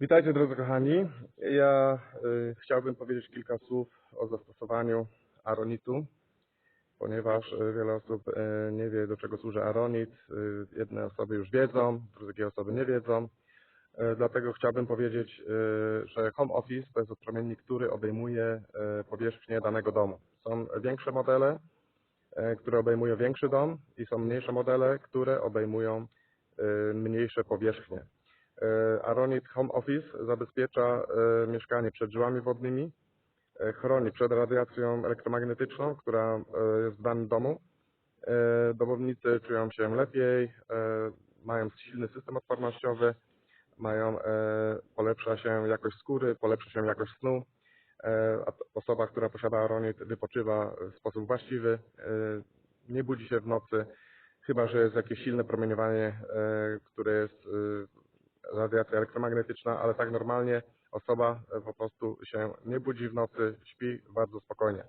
Witajcie drodzy kochani. Ja y, chciałbym powiedzieć kilka słów o zastosowaniu aronitu, ponieważ y, wiele osób y, nie wie do czego służy aronit. Y, jedne osoby już wiedzą, drugie osoby nie wiedzą. Y, dlatego chciałbym powiedzieć, y, że home office to jest odpromiennik, który obejmuje powierzchnię danego domu. Są większe modele, które obejmują większy dom i są mniejsze modele, które obejmują mniejsze powierzchnie. E, Aronit Home Office zabezpiecza e, mieszkanie przed żyłami wodnymi, e, chroni przed radiacją elektromagnetyczną, która jest w danym domu. Domownicy czują się lepiej, mają silny system odpornościowy, mają, polepsza się jakość skóry, polepsza się jakość snu. Osoba, która posiada aronit wypoczywa w sposób właściwy, nie budzi się w nocy, chyba że jest jakieś silne promieniowanie, które jest radiacja elektromagnetyczna, ale tak normalnie osoba e, po prostu się nie budzi w nocy, śpi bardzo spokojnie.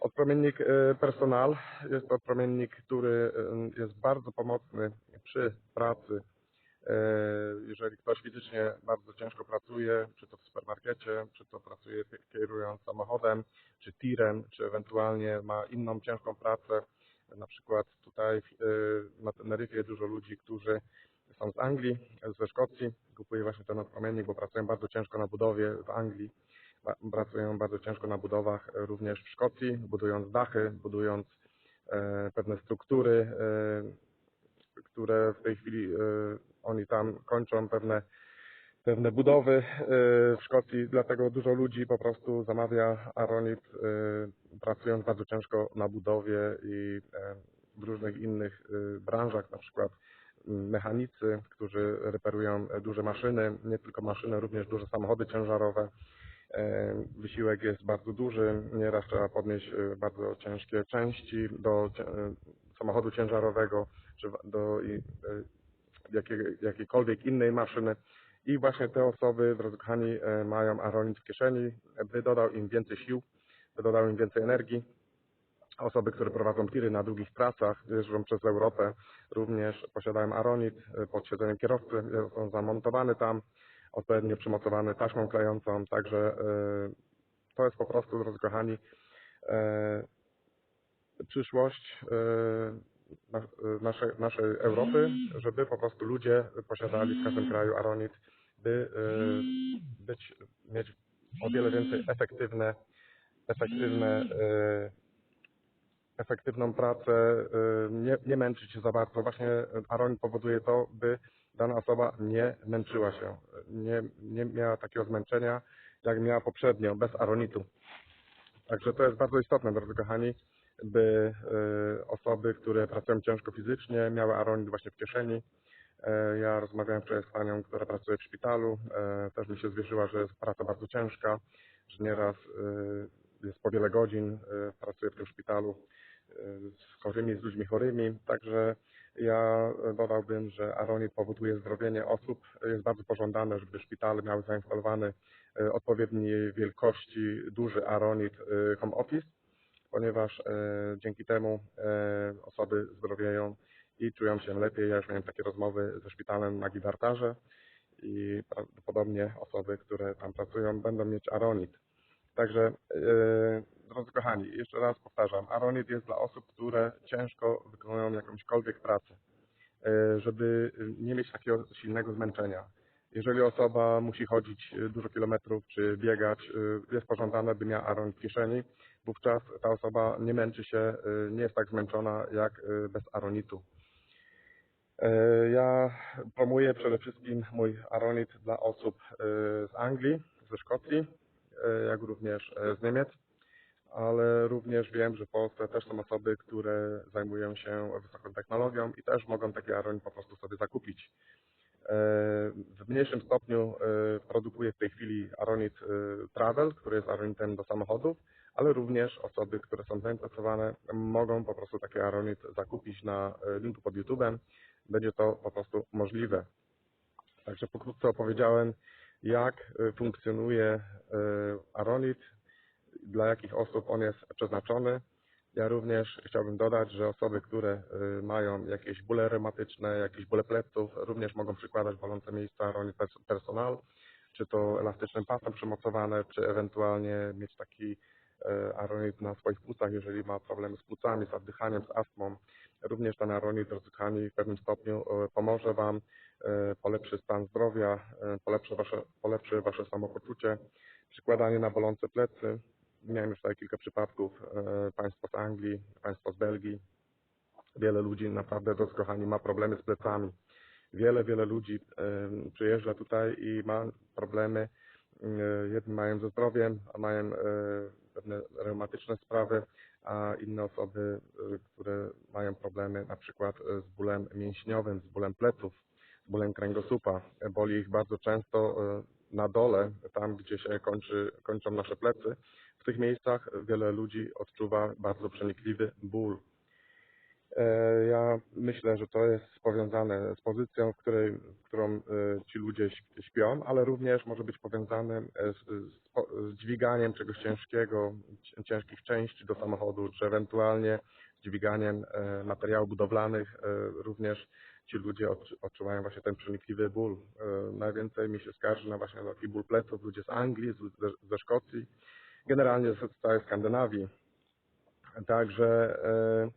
Odpromiennik e, personal jest to odpromiennik, który jest bardzo pomocny przy pracy. E, Jeżeli ktoś fizycznie bardzo ciężko pracuje, czy to w supermarkecie, czy to pracuje kierując samochodem, czy tirem, czy ewentualnie ma inną ciężką pracę, na przykład tutaj na Teneryfie dużo ludzi, którzy są z Anglii, ze Szkocji, kupuje właśnie ten odpromiennik, bo pracują bardzo ciężko na budowie w Anglii, pracują bardzo ciężko na budowach e, również w Szkocji, budując dachy, budując e, pewne struktury, e, które w tej chwili oni tam kończą pewne pewne budowy w Szkocji, dlatego dużo ludzi po prostu zamawia Aronit, pracując bardzo ciężko na budowie i w różnych innych branżach, na przykład mechanicy, którzy reperują duże maszyny, nie tylko maszyny, również duże samochody ciężarowe. E, Wysiłek jest bardzo duży, nieraz trzeba podnieść e, bardzo ciężkie części do e, samochodu ciężarowego, czy do jakiejkolwiek innej maszyny. I właśnie te osoby, drodzy kochani, mają aronit w kieszeni, by dodał im więcej sił, by dodał im więcej energii. Osoby, które prowadzą tiry na długich trasach, jeżdżą przez Europę, również posiadają aronit pod siedzeniem kierowcy, on zamontowany tam, odpowiednio przymocowany taśmą klejącą, także e, to jest po prostu, drodzy kochani, e, przyszłość e, na- naszej, naszej Europy, żeby po prostu ludzie posiadali w każdym kraju aronit, by być, mieć o wiele więcej efektywne, efektywne, efektywną pracę, e, nie, nie męczyć się za bardzo. Właśnie aronit powoduje to, by dana osoba nie męczyła się, nie, nie miała takiego zmęczenia, jak miała poprzednio, bez aronitu. Także to jest bardzo istotne, drodzy kochani, by e, osoby, które pracują ciężko fizycznie, miały aronit właśnie w kieszeni. E, Ja rozmawiałem wczoraj z panią, która pracuje w szpitalu. e, Też mi się zwierzyła, że jest praca bardzo ciężka, że nieraz jest po wiele godzin, pracuje w tym szpitalu z chorymi, z ludźmi chorymi. Także ja dodałbym, że aronit powoduje zdrowienie osób. Jest bardzo pożądane, żeby szpitale miały zainstalowany e, odpowiedniej wielkości duży aronit e, home office, ponieważ e, dzięki temu osoby zdrowieją i czują się lepiej. Ja już miałem takie rozmowy ze szpitalem na Gibraltarze i prawdopodobnie osoby, które tam pracują, będą mieć aronit. Także, drodzy kochani, jeszcze raz powtarzam, aronit jest dla osób, które ciężko wykonują jakąśkolwiek pracę, e, żeby nie mieć takiego silnego zmęczenia. Jeżeli osoba musi chodzić e, dużo kilometrów czy biegać, e, jest pożądane, by miała aronit w kieszeni, wówczas ta osoba nie męczy się, e, nie jest tak zmęczona jak e, bez aronitu. E, Ja promuję przede wszystkim mój aronit dla osób e, z Anglii, ze Szkocji, e, jak również e, z Niemiec, ale również wiem, że w Polsce też są osoby, które zajmują się wysoką technologią i też mogą taki aronit po prostu sobie zakupić. E, W mniejszym stopniu e, produkuję w tej chwili Aronit e, Travel, który jest Aronitem do samochodów, ale również osoby, które są zainteresowane, mogą po prostu taki Aronit zakupić na linku pod YouTube'em. Będzie to po prostu możliwe. Także pokrótce opowiedziałem, jak funkcjonuje Aronit, dla jakich osób on jest przeznaczony. Ja również chciałbym dodać, że osoby, które y, mają jakieś bóle reumatyczne, jakieś bóle pleców, również mogą przykładać bolące miejsca Pers- Personal. czy to elastycznym pasem przymocowane, czy ewentualnie mieć taki e, aronit na swoich płucach, jeżeli ma problemy z płucami, z oddychaniem, z astmą. Również ten aronit rozdychani w pewnym stopniu e, pomoże Wam, polepszy stan zdrowia, polepszy Wasze, polepszy wasze samopoczucie. Przykładanie na bolące plecy. Miałem już tutaj kilka przypadków. e, Państwo z Anglii, Państwo z Belgii. Wiele ludzi naprawdę, drodzy kochani, ma problemy z plecami. Wiele, wiele ludzi em, przyjeżdża tutaj i ma problemy. E, Jedni mają ze zdrowiem, a mają e, pewne reumatyczne sprawy, a inne osoby, e, które mają problemy na przykład e, z bólem mięśniowym, z bólem pleców, bólem kręgosłupa. Boli ich bardzo często e, na dole, tam gdzie się kończy, kończą nasze plecy. W tych miejscach wiele ludzi odczuwa bardzo przenikliwy ból. E, Ja myślę, że to jest powiązane z pozycją, w której, w którą e, ci ludzie śp- śpią, ale również może być powiązane z, z, dźwiganiem czegoś ciężkiego, cię- ciężkich części do samochodu, czy ewentualnie z dźwiganiem materiałów budowlanych. Również ci ludzie odczu- odczuwają właśnie ten przenikliwy ból. E, Najwięcej mi się skarży na właśnie taki ból pleców ludzie z Anglii, z, ze, Szkocji, generalnie z całej Skandynawii. Także e,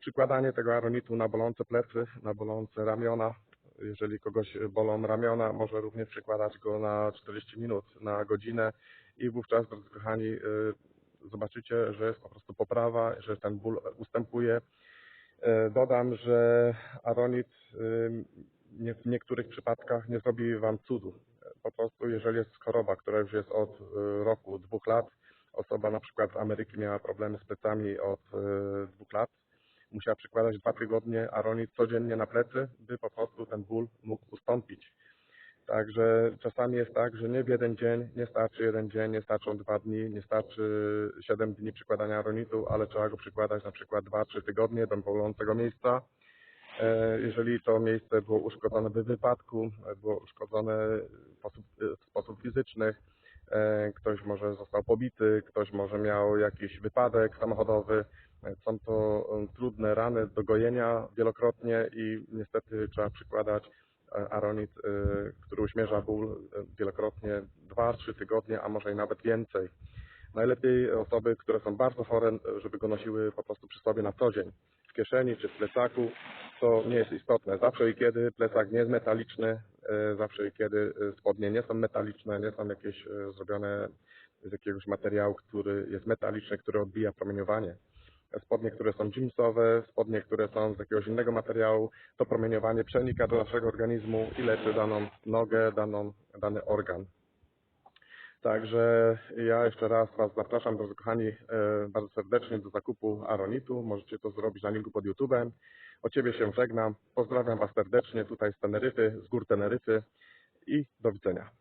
przykładanie tego aronitu na bolące plecy, na bolące ramiona. Jeżeli kogoś bolą ramiona, może również przykładać go na 40 minut, na godzinę i wówczas, drodzy kochani, y, zobaczycie, że jest po prostu poprawa, że ten ból ustępuje. Y, Dodam, że aronit y, w niektórych przypadkach nie zrobi Wam cudu. Po prostu, jeżeli jest choroba, która już jest od y, roku, dwóch lat, osoba na przykład z Ameryki miała problemy z plecami od y, dwóch lat, musiała przykładać dwa tygodnie aronit codziennie na plecy, by po prostu ten ból mógł ustąpić. Także czasami jest tak, że nie w jeden dzień, nie starczy jeden dzień, nie starczą dwa dni, nie starczy siedem dni przykładania aronitu, ale trzeba go przykładać na przykład dwa, trzy tygodnie do bolącego miejsca. E, Jeżeli to miejsce było uszkodzone w wypadku, było uszkodzone w sposób, w sposób fizyczny, e, ktoś może został pobity, ktoś może miał jakiś wypadek samochodowy, e, są to trudne rany do gojenia wielokrotnie i niestety trzeba przykładać aronit, e, który uśmierza ból e, wielokrotnie, dwa, trzy tygodnie, a może i nawet więcej. Najlepiej osoby, które są bardzo chore, żeby go nosiły po prostu przy sobie na co dzień. W kieszeni czy w plecaku, to nie jest istotne. Zawsze i kiedy plecak nie jest metaliczny, e, zawsze i kiedy spodnie nie są metaliczne, nie są jakieś zrobione z jakiegoś materiału, który jest metaliczny, który odbija promieniowanie. Spodnie, które są jeansowe, spodnie, które są z jakiegoś innego materiału, to promieniowanie przenika do naszego organizmu i leczy daną nogę, daną, dany organ. Także ja jeszcze raz Was zapraszam, drodzy kochani, e, bardzo serdecznie do zakupu Aronitu. Możecie to zrobić na linku pod YouTube'em. O Ciebie się żegnam. Pozdrawiam Was serdecznie tutaj z Teneryfy, z gór Teneryfy i do widzenia.